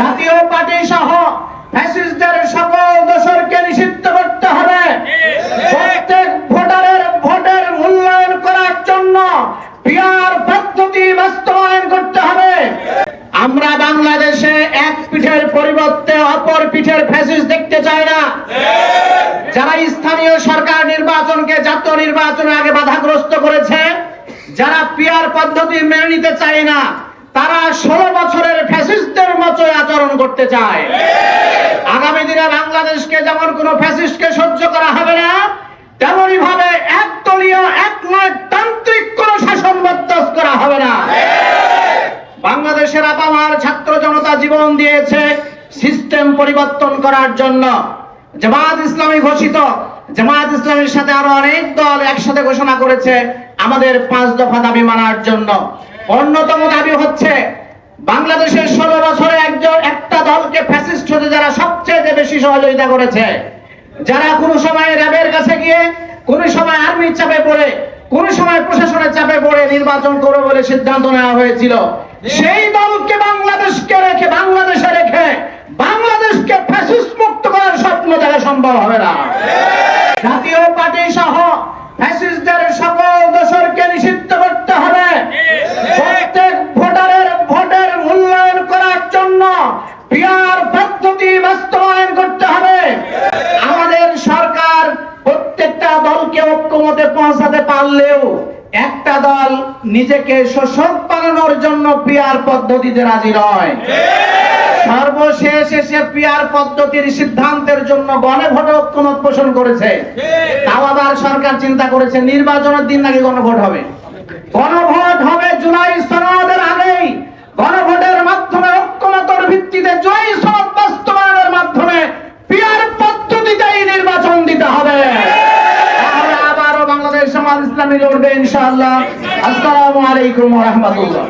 জাতীয় পার্টি সহ ফ্যাসিস্টদের সকল দোষরকে নিষিদ্ধ করতে হবে। প্রত্যেক ভোটারের ভোটের মূল্যায়ন করার জন্য পিয়ার পদ্ধতি বাস্তবায়ন করতে হবে। আমরা বাংলাদেশে এক পিঠের পরিবর্তে অপর পিঠের ফ্যাসিস্ট দেখতে চাই না। যারা স্থানীয় সরকার নির্বাচনকে জাতীয় নির্বাচনের আগে বাধাগ্রস্ত করেছে যারা পিয়ার পদ্ধতি মেনে নিতে চায় না তারা ষোলো করতে চায়। আগামী দিনে বাংলাদেশকে যেমন কোনো ফ্যাসিস্টকে সহ্য করা হবে না তেমনই ভাবে একদলীয় এক নয় তান্ত্রিক কোন শাসন বরদাস্ত করা হবে না। বাংলাদেশের আপামার ছাত্র জনতা জীবন দিয়েছে সিস্টেম পরিবর্তন করার জন্য। জামাত ইসলামী ঘোষিত। জামাত ইসলামের সাথে আরও অনেক দল একসাথে ঘোষণা করেছে আমাদের পাঁচ দফা দাবি মানার জন্য। অন্যতম দাবি হচ্ছে, বাংলাদেশের ষোলো বছরে একজন দলকে ফ্যাসিস্ট হতে যারা সবচেয়ে বেশি সহযোগিতা করেছে, যারা কোনো সময় র্যাবের কাছে গিয়ে, কোন সময় আর্মির চাপে পড়ে, কোন সময় প্রশাসনের চাপে পড়ে নির্বাচন করবে বলে সিদ্ধান্ত নেওয়া হয়েছিল। সেই দলকে বাংলাদেশকে রেখে, বাংলাদেশে রেখে, বাংলাদেশকে ফ্যাসিস্ট মুক্ত করার স্বপ্ন দেখা সম্ভব হবে না। জাতীয় পার্টি সহ ফ্যাসিস্টদের ঐক্যমতে পৌঁছাতে পারলেও একটা দল নিজেকে শোষক পালানোর জন্য পিয়ার পদ্ধতিতে রাজি নয়। সর্বশেষ এসে পিয়ার পদ্ধতির সিদ্ধান্তের জন্য গণে ভোটে ঐক্যমত পোষণ করেছে। তাও আবার সরকার চিন্তা করেছে নির্বাচনের দিন নাকি গণভোট হবে। গণভোট আমি লড়বে ইনশাআল্লাহ। আসসালামু আলাইকুম রহমতুল্লাহ।